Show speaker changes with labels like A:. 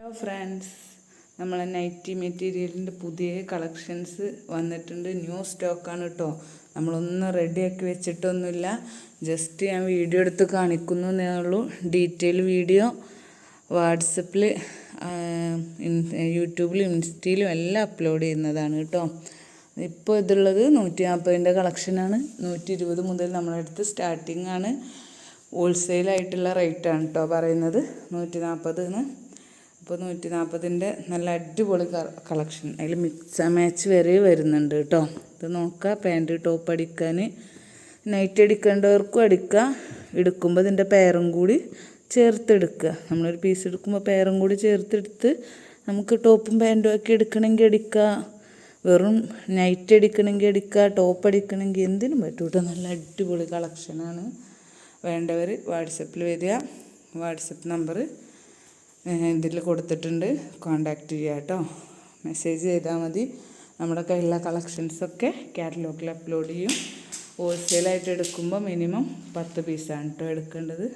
A: Hello friends നമ്മളെ nightie മെറ്റീരിയലിന്റെ പുതിയ കളക്ഷൻസ് വന്നിട്ടുണ്ട്. ന്യൂ സ്റ്റോക്കാണ് കേട്ടോ നമ്മളൊന്നും റെഡിയാക്കി വെച്ചിട്ടൊന്നുമില്ല. ജസ്റ്റ് ഞാൻ വീഡിയോ എടുത്ത് കാണിക്കുന്നു എന്നേ ഉള്ളൂ. ഡീറ്റെയിൽ വീഡിയോ വാട്സപ്പിൽ യൂട്യൂബിലും ഇൻസ്റ്റയിലും എല്ലാം അപ്ലോഡ് ചെയ്യുന്നതാണ് കേട്ടോ ഇപ്പോൾ ഇതുള്ളത് നൂറ്റി നാൽപ്പതിന്റെ കളക്ഷനാണ് നൂറ്റി ഇരുപത് മുതൽ നമ്മളടുത്ത് സ്റ്റാർട്ടിംഗ് ആണ്. ഹോൾസെയിലായിട്ടുള്ള റേറ്റാണ് കേട്ടോ പറയുന്നത്. നൂറ്റി നാൽപ്പതിന് അപ്പോൾ നൂറ്റി നാൽപ്പതിന്റെ നല്ല അടിപൊളി കളക്ഷൻ. അതിൽ മിക്സ് മാച്ച് വരെ വരുന്നുണ്ട് കേട്ടോ. ഇത് നോക്കുക പാന്റ് ടോപ്പ് അടിക്കാൻ നൈറ്റ് അടിക്കേണ്ടവർക്കും അടിക്കുക എടുക്കുമ്പോൾ ഇതിന്റെ പേരും കൂടി ചേർത്തെടുക്കുക നമ്മളൊരു പീസ് എടുക്കുമ്പോൾ പേരും കൂടി ചേർത്തെടുത്ത് നമുക്ക് ടോപ്പും പാന്റും ഒക്കെ എടുക്കണമെങ്കിൽ അടിക്കുക വെറും നൈറ്റ് അടിക്കണമെങ്കിൽ അടിക്കുക ടോപ്പ് അടിക്കണമെങ്കിൽ എന്തിനും പറ്റും കേട്ടോ. നല്ല അടിപൊളി കളക്ഷനാണ്. വേണ്ടവർ വാട്സപ്പിൽ വരിക. വാട്സപ്പ് നമ്പർ ഇതിൽ കൊടുത്തിട്ടുണ്ട്. കോണ്ടാക്റ്റ് ചെയ്യുക കേട്ടോ. മെസ്സേജ് ചെയ്താൽ മതി. നമ്മുടെ കയ്യിലുള്ള കളക്ഷൻസൊക്കെ കാറ്റലോഗിൽ അപ്ലോഡ് ചെയ്യും. ഹോൾസെയിലായിട്ട് എടുക്കുമ്പോൾ മിനിമം പത്ത് പീസാണ് കേട്ടോ എടുക്കേണ്ടത്.